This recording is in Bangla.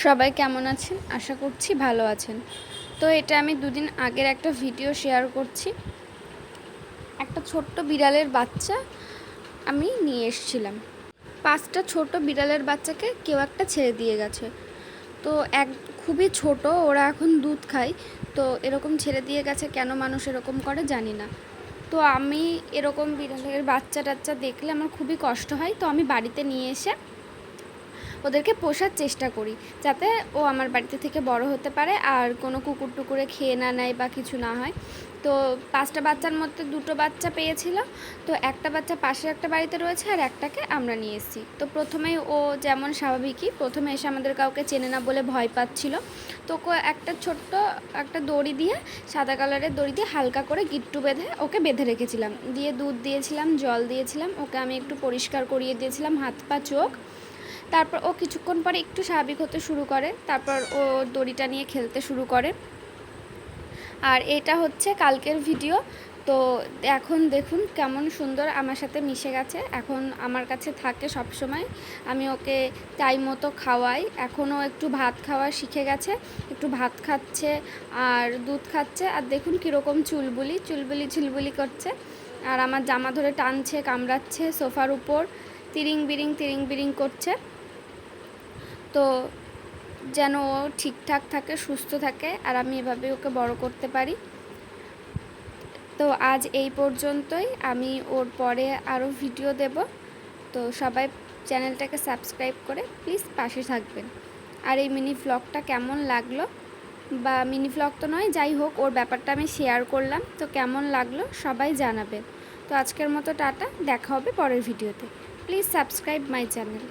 সবাই কেমন আছেন? আশা করছি ভালো আছেন। তো এটা আমি দুদিন আগের একটা ভিডিও শেয়ার করছি। একটা ছোট্ট বিড়ালের বাচ্চা আমি নিয়ে এসেছিলাম। পাঁচটা ছোট বিড়ালের বাচ্চাকে কেউ একটা ছেড়ে দিয়ে গেছে। তো এক, খুবই ছোট, ওরা এখন দুধ খায়। তো এরকম ছেড়ে দিয়ে গেছে, কেন মানুষ এরকম করে জানি না। তো আমি এরকম বিড়ালের বাচ্চা টাচ্চা দেখলে আমার খুবই কষ্ট হয়। তো আমি বাড়িতে নিয়ে এসে ওদেরকে পোষার চেষ্টা করি, যাতে ও আমার বাড়িতে থেকে বড় হতে পারে আর কোনো কুকুর টুকুরে খেয়ে না নেয় বা কিছু না হয়। তো পাঁচটা বাচ্চার মধ্যে দুটো বাচ্চা পেয়েছিল, তো একটা বাচ্চা পাশের একটা বাড়িতে রয়েছে আর একটাকে আমরা নিয়ে এসেছি। তো প্রথমেই ও যেমন স্বাভাবিকই, প্রথমে এসে আমাদের কাউকে চেনে না বলে ভয় পাচ্ছিল। তো একটা ছোট্ট একটা দড়ি দিয়ে, সাদা কালারের দড়ি দিয়ে হালকা করে গিট্টু বেঁধে ওকে বেঁধে রেখেছিলাম। দিয়ে দুধ দিয়েছিলাম, জল দিয়েছিলাম, ওকে আমি একটু পরিষ্কার করিয়ে দিয়েছিলাম হাত পা চোখ। তারপর ও কিছুক্ষণ পরে একটু স্বাভাবিক হতে শুরু করে। তারপর ও দড়িটা নিয়ে খেলতে শুরু করে। আর এটা হচ্ছে কালকের ভিডিও। তো এখন দেখুন কেমন সুন্দর আমার সাথে মিশে গেছে। এখন আমার কাছে থাকে সব সময় আমি ওকে টাইম মতো খাওয়াই। এখনও একটু ভাত খাওয়া শিখে গেছে। একটু ভাত খাচ্ছে আর দুধ খাচ্ছে। আর দেখুন কীরকম চুলবুলি চুলবুলি চুলবুলি করছে। আর আমার জামা ধরে টানছে, কামড়াচ্ছে, সোফার উপর। তিরিং বিরিং তিরিং বিরিং করছে। তো যেন ও ঠিকঠাক থাকে, সুস্থ থাকে আর আমি এভাবে ওকে বড় করতে পারি। তো আজ এই পর্যন্তই। আমি ওর পরে আরও ভিডিও দেব। তো সবাই চ্যানেলটাকে সাবস্ক্রাইব করে প্লিজ পাশে থাকবেন। আর এই মিনি ভ্লগটা কেমন লাগল? বা মিনি ভ্লগ তো নয়, যাই হোক, ওর ব্যাপারটা আমি শেয়ার করলাম। তো কেমন লাগল সবাই জানাবেন। তো আজকের মতো টাটা, দেখা হবে পরের ভিডিওতে। Please subscribe my channel.